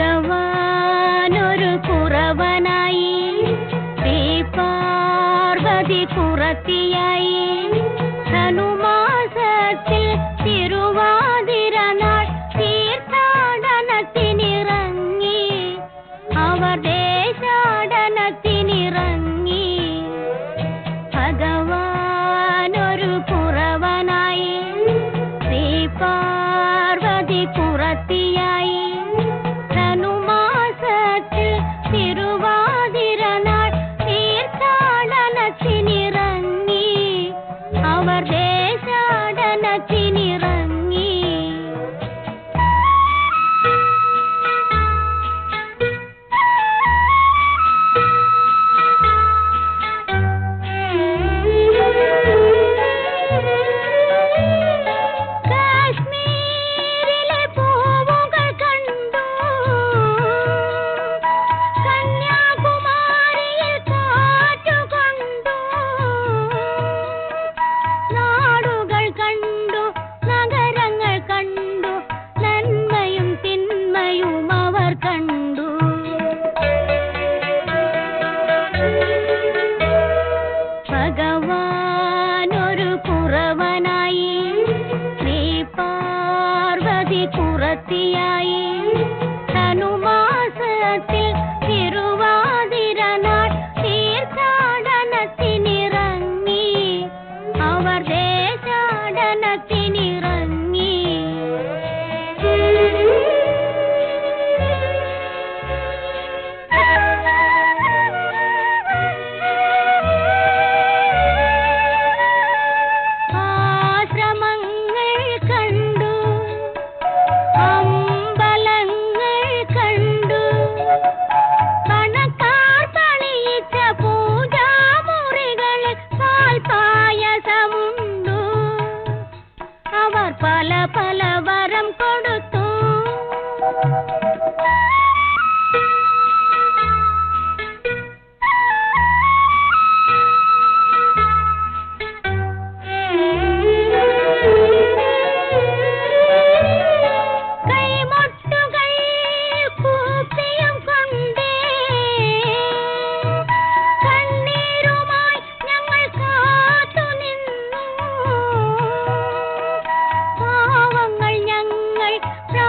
ഭഗവാനൊരു കുറവനായി ശ്രീ പാർവതി കുറത്തിയായി आती आई பல பல வரம் கொடுக்க